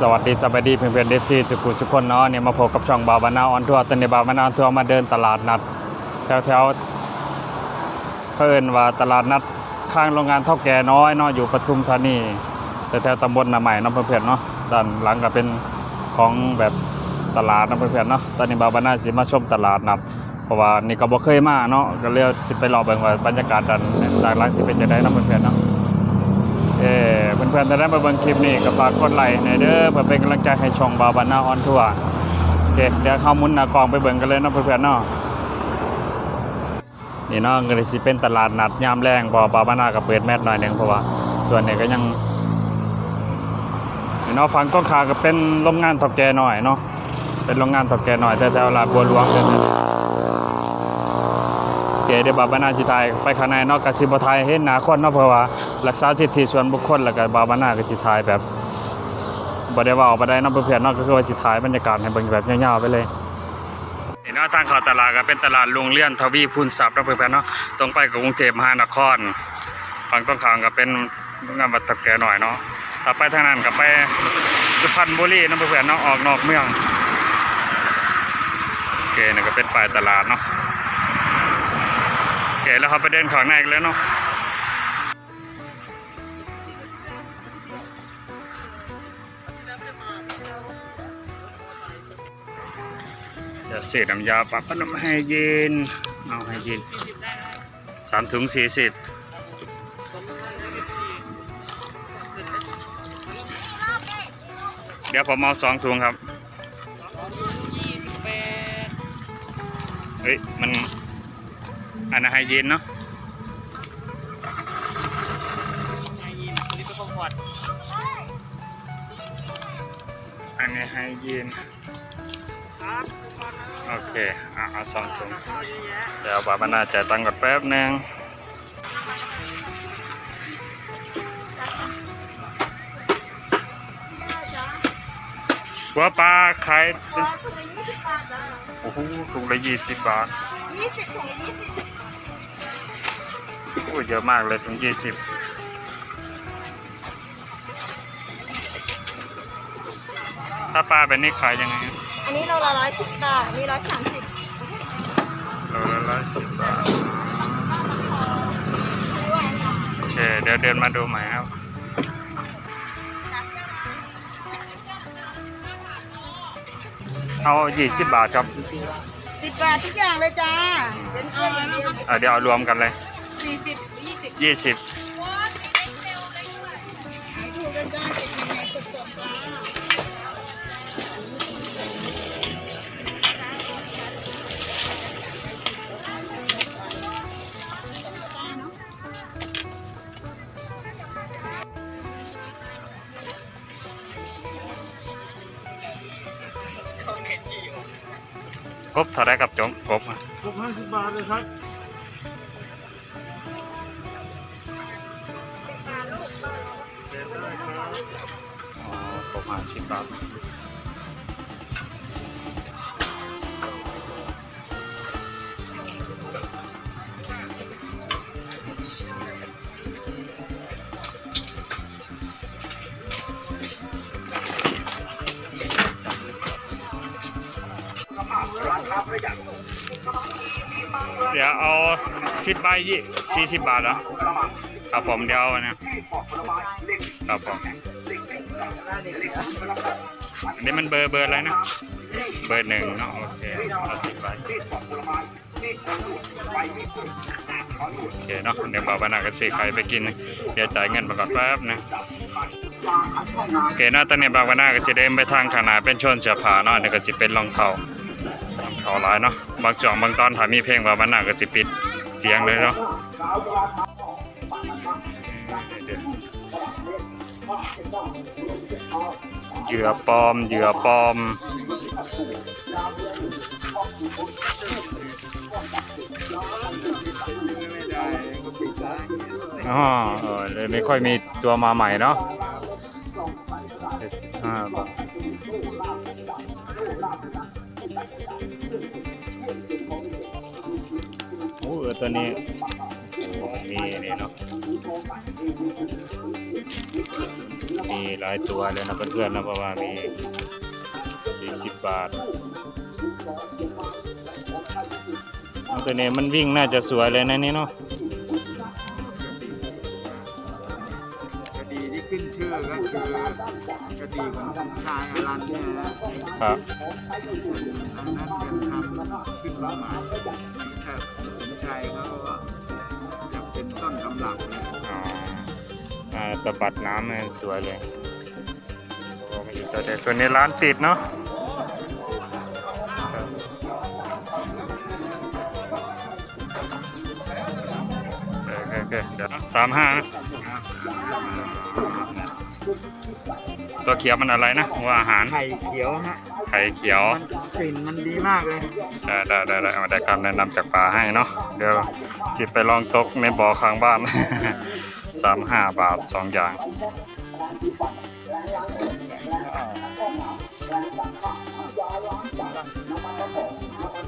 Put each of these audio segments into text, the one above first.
สวัสดีสวัสดีเพื่อนๆเดฟซีสุขุสุคนเนาะเนี่ยมาพบกับช่องบาบานาออนทัวร์ตอนนี้บาบานาออนทัวร์มาเดินตลาดนัด แถวแถวๆเขาเอินว่าตลาดนัดข้างโรงงานเท่าแก่น้อยเนาะอยู่ปทุมธานีแต่แถวๆตำบลนาใหม่เนาะเพื่อนเนาะด้านหลังก็เป็นของแบบตลาดเนาะเพื่อนเนาะตอนนี้บาบานาสิมาชมตลาดนัดเพราะว่านี่ก็บ่เคยมาเนาะก็เลยสิไปรอเบิ่งว่าบรรยากาศด้านด้านหลังสิเป็นจังไดเนาะเพื่อนเนาะเออ เพื่อนๆถ้าได้มาเบิ่งคลิปนี้ก็ฝากกดไลค์หน่อยเด้อเพื่อเป็นกำลังใจให้ช่องบาบานาออนทัวร์โอเคเดี๋ยวเข้ามุนนากองไปเบิ่งกันเลยเนาะเพื่อนๆเนาะนี่เนาะก็เลยสิเป็นตลาดนัดยามแรงพอบาบานาก็เปิดแมสหน่อยหนึงเพราะว่า ส่วนนี้ก็ยังนี่เนาะฝั่งต้นขาก็เป็นโรงงานถกแก่หน่อยเนาะเป็นโรงงานถกแก่หน่อยแถวๆลาดบัวหลวงเนะโอเคเดี๋ยวบาบานาสิถ่ายไปข้างในเนาะก็สิบ่ถ่ายเห็นหน้าคนเนาะเพราะว่า รักษาสิทธิส่วนบุคคลแล้วก็บาบานาก็สิถ่ายแบบบ่ได้ว่าออกมาได้นอกเพื่อนๆนอกก็คือว่าสิถ่ายบรรยากาศให้เบิ่งแบบยาวๆไปเลยนี่เนาะทางเข้าตลาดก็เป็นตลาดลุงเลื่อนทวีพูนทรัพย์นาะเพื่อนๆเนาะตรงไปกับกรุงเทพมหานครฝั่งตรงข้ามก็เป็นงานบัตรทับแก่หน่อยเนาะต่อไปทางนั้นก็ไปสุพรรณบุรีนาะเพื่อนๆเนาะออกนอกเมืองโอเคนี่ก็เป็นป้ายตลาดเนาะโอเคแล้วเขาไปเดินข้างในกันเลยเนาะ จะเศษน้ำยาปรับพนมให้เย็น เอาให้เย็นสามถุงสี่สิบเดี๋ยวผมเอาสองถุงครับ เฮ้ย มันอันนั้นให้เย็นเนาะอันนี้ให้เย็น โอเคอะเอาสองถุงเดี๋ยวบาบานาจ่ายตังค์ก่อนแป๊บนึงหัวปลาขายเป็นโอ้โหถุงละยี่สิบบาทยี่สิบถุงยี่สิบโอ้เยอะมากเลยถึงยี่สิบถ้าปลาแบบนี้ขายยังไง อันนี้เราละร้อยสิบบาทมีร้อยสามสิบโลละร้อยสิบบาทโอเคเดี๋ยวเดินมาดูใหม่ครับเอายี่สิบบาทครับสิบบาททุกอย่างเลยจ้าเป็นเพื่อนอย่างเดียวอะเดี๋ยวเอารวมกันเลยสี่สิบยี่สิบยี่สิบ บเท่าไรกับจงกบอะหกห้าสิบบาทเลยครับอ๋อกบห้าสิบบาท เดี๋ยวเอาสิบใบยี่สี่สิบบาทเหรอครับผมเดี๋ยวเอานะครับผมอันนี้มันเบอร์เบอร์อะไรนะ เบอร์หนึ่งเนาะโอเคเอาสิบใบโอเคเนาะเดี๋ยวบ่าวบานาก็ซื้อไข่ไปกินเดี๋ยวจ่ายเงินมาก่อนแป๊บนะโอเคเนาะตอนนี้บ่าวบานาก็จะเดินไปทางขานาดเป็นชนเสือผาเนาะเดี๋ยวก็จะเป็นรองเท้า เท้าหลายเนาะบางช่วงบางตอนถ้ามีเพลงบ่าวบานาก็จะปิดเสียงเลยเนาะเหยื่อปลอมเหยื่อปลอมอ๋อเออเลยไม่ค่อยมีตัวมาใหม่เนาะห้า ตัวนี้มีนี่เนาะมีหลายตัวเลยนะเพื่อนๆนะเพราะว่ามี 40 บาทเอาตัวนี้มันวิ่งน่าจะสวยเลยนะนี่เนาะคดีที่ขึ้นชื่อก็คือ กดีของชายอรันเนี่ยนะครับอันนั้นเป็นทำขึ้นมาใหม่ถ้าสนใจเขาก็จะเป็นต้นกำลังเลยอ๋ออ่าตะบัดน้ำมันสวยเลยโอ้มีอีกตัวเด็ดตัวนี้ร้านปิดเนาะโอเคโอเคเดี๋ยวสามห้านะ ตัวเขียวมันอะไรนะว่าอาหารไข่เขียวฮะไข่เขียวมันกลิ่นมันดีมากเลยได้ได้ได้ได้เอาได้คำแนะนำจากป่าให้เนาะเดี๋ยวสิไปลองตกในบ่อข้างบ้านสามห้าบาทสองอย่าง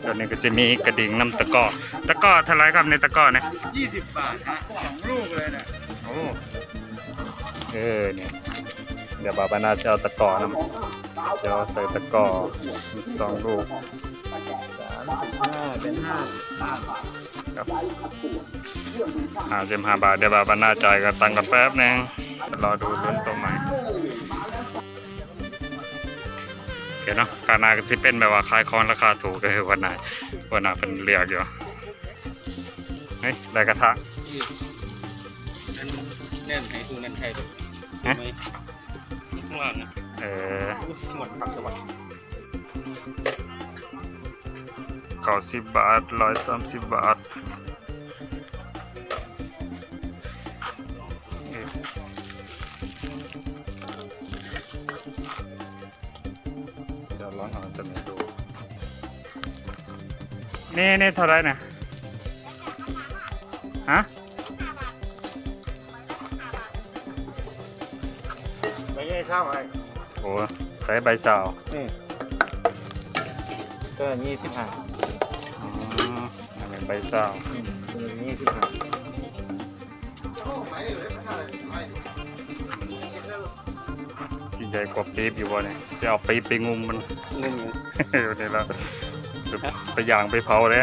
เดี๋ยวนี้ก็จะมีกระดิ่งน้ำตะกร้อตะกร้อเท่าไหรครับในตะกร้อเนี่ย20บาทฮะสองลูกเลยนะโอ้เออเนี่ยเดี๋ยวบาบานาจะเอาตะกร้อน้ำเดี๋ยวใส่ตะกร้อสองลูกห้าเป็นห้าห้าบาทครับห้าสิบห้าบาทเดี๋ยวบาบานาจ่ายก็ตังค์กันแป๊บนึงรอดูรุ่นตัวใหม่โอเคเนาะการนาก็สิเป็นแบบว่าขายของราคาถูกเลยวันไหนวันไหนเป็นเรียกอยู่เฮ้ยได้กระทะนั่นแน่นไข่ตูนั่นไข่ตูฮะ ข้างล่างนะเออหมดผักสวัสดิ์เก้าสิบบาทร้อยสามสิบบาทเอ๊ะเดี๋ยวลองเอาตัวนี้ดูนี่นี่เท่าไหรเนี่ยฮะ ช่ข้าวไอ้โอ้ใช้ใบสาวนี่ก็ยี่สิบห้าอ๋ออันนี้ใบสาวยี่สิบห้าจิใหญ่กว่าปี๊บอยู่วะเนี่ยจะเอาปี๊บไปงุมมันเงินอยู่อยู่นี่แล้วไปย่างไปเผาเลย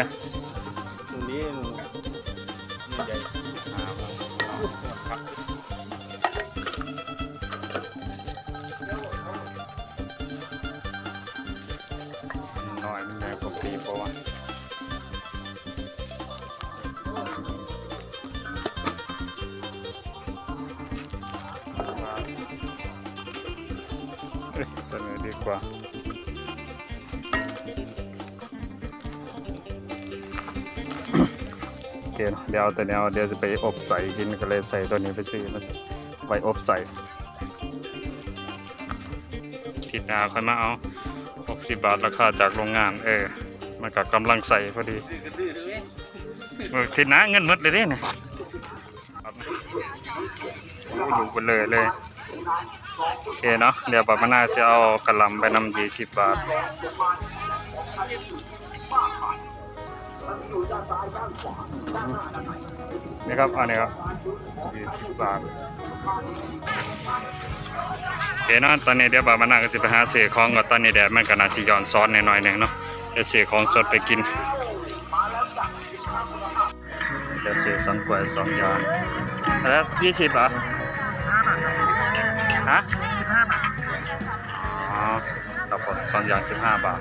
ตรงนี้มันใหญ่ กว่า โอเคเนอะเดี๋ยวเอาตัวนี้เอาเดี๋ยวจะไปอบใส่กินก็เลยใส่ตัวนี้ไปซื้อมาไว้อบใส่ผิดนาค่อยมาเอา 60 บาทราคาจากโรงงาน เออมันก็กำลังใส่พอดีเออทิดนาเงินหมดเลยเด้เนี่ยครับโอ้อยู่บนเลยเลย โอเคเนาะเดี๋ยวปามานาจะเอากระลำไปนำ20บบาทนี่ครับอันนี้ครับ20บบาทโอเคเนาะตอนนี้เดี๋ยวบาบานาก็สิไปหาเสียของกับตอนนี้แดดมันก็น่าสิย้อนซ้อนหน่อยๆหนึงเนาะเดี๋ยวเสียของสดไปกินเดี๋ยวเสียสองกล้วยสองยางแล้วยี่สิบบาท ฮะสิบห้าบาทอ๋อครับผมสองอย่างสิบห้าบาท